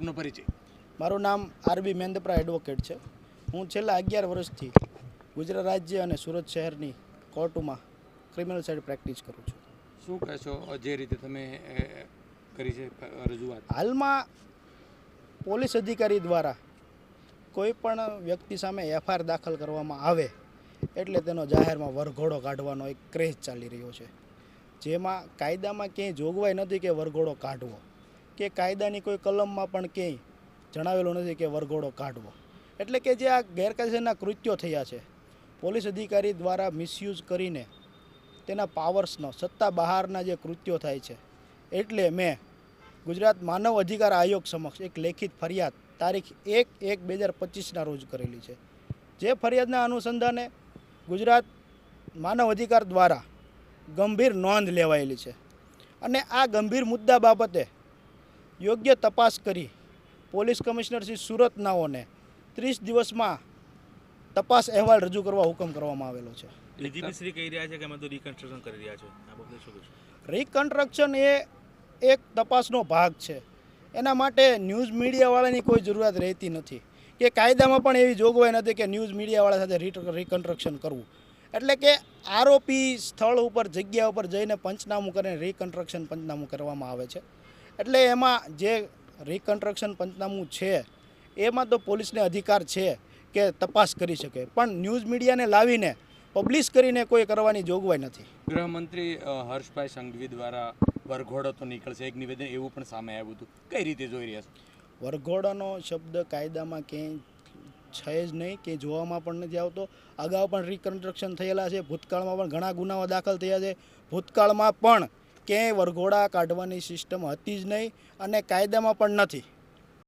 આપનો પરિચય. મારું નામ આરબી મેંદપરા એડવોકેટ છે. હું છેલ્લા અગિયાર વર્ષથી ગુજરાત રાજ્ય અને સુરત શહેરની કોર્ટમાં ક્રિમિનલ સાઇડ પ્રેક્ટિસ કરું છું. શું કહેશો જે રીતે તમે કરી છે રજૂઆત? હાલમાં પોલીસ અધિકારી દ્વારા કોઈ પણ વ્યક્તિ સામે એફઆઈઆર દાખલ કરવામાં આવે એટલે તેનો જાહેરમાં વરઘોડો કાઢવાનો એક ક્રેઝ ચાલી રહ્યો છે. જેમાં કાયદામાં ક્યાંય જોગવાઈ નથી કે વરઘોડો કાઢવો. કે કાયદાની કોઈ કલમમાં પણ ક્યાંય જણાવેલું નથી કે વરઘોડો કાઢવો. એટલે કે જે આ ગેરકાયદેસરના કૃત્યો થયા છે, પોલીસ અધિકારી દ્વારા મિસયુઝ કરીને તેના પાવર્સનો, સત્તા બહારના જે કૃત્યો થાય છે, એટલે મેં ગુજરાત માનવ અધિકાર આયોગ સમક્ષ એક લેખિત ફરિયાદ તારીખ એક એક બે હજાર પચીસના રોજ કરેલી છે. જે ફરિયાદના અનુસંધાને ગુજરાત માનવ અધિકાર દ્વારા ગંભીર નોંધ લેવાયેલી છે. અને આ ગંભીર મુદ્દા બાબતે યોગ્ય તપાસ કરી પોલીસ કમિશનર શ્રી સુરતનાઓને ત્રીસ દિવસમાં તપાસ અહેવાલ રજૂ કરવા હુકમ કરવામાં આવેલો છે. ડીજીપી કહી રહ્યા છે કે અમે તો રિકન્સ્ટ્રક્શન કરી રહ્યા છે. આ બાબતે શું રિકન્સ્ટ્રક્શન એ એક તપાસનો ભાગ છે. એના માટે ન્યૂઝ મીડિયાવાળાની કોઈ જરૂરિયાત રહેતી નથી. કે કાયદામાં પણ એવી જોગવાઈ નથી કે ન્યૂઝ મીડિયાવાળા સાથે રિકન્સ્ટ્રક્શન કરવું. એટલે કે આરોપી સ્થળ ઉપર જગ્યા ઉપર જઈને પંચનામું કરીને રિકન્સ્ટ્રક્શન પંચનામું કરવામાં આવે છે. એટલે એમાં જે રિકન્સ્ટ્રક્શન પંચનામું છે એમાં તો પોલીસને અધિકાર છે કે તપાસ કરી શકે. પણ ન્યૂઝ મીડિયાને લાવીને પબ્લિશ કરીને કોઈ કરવાની જોગવાઈ નથી. ગૃહમંત્રી હર્ષભાઈ સંઘવી દ્વારા વરઘોડો તો નીકળશે. એક નિવેદન એવું પણ સામે આવ્યું હતું. કઈ રીતે જોઈ રહ્યા છો? વરઘોડાનો શબ્દ કાયદામાં ક્યાંય છે જ નહીં કે જોવામાં પણ નથી આવતો. અગાઉ પણ રિકન્સ્ટ્રક્શન થયેલા છે. ભૂતકાળમાં પણ ઘણા ગુનાઓ દાખલ થયા છે. ભૂતકાળમાં પણ ક્યાંય વરઘોડા કાઢવાની સિસ્ટમ હતી જ નહીં અને કાયદામાં પણ નથી.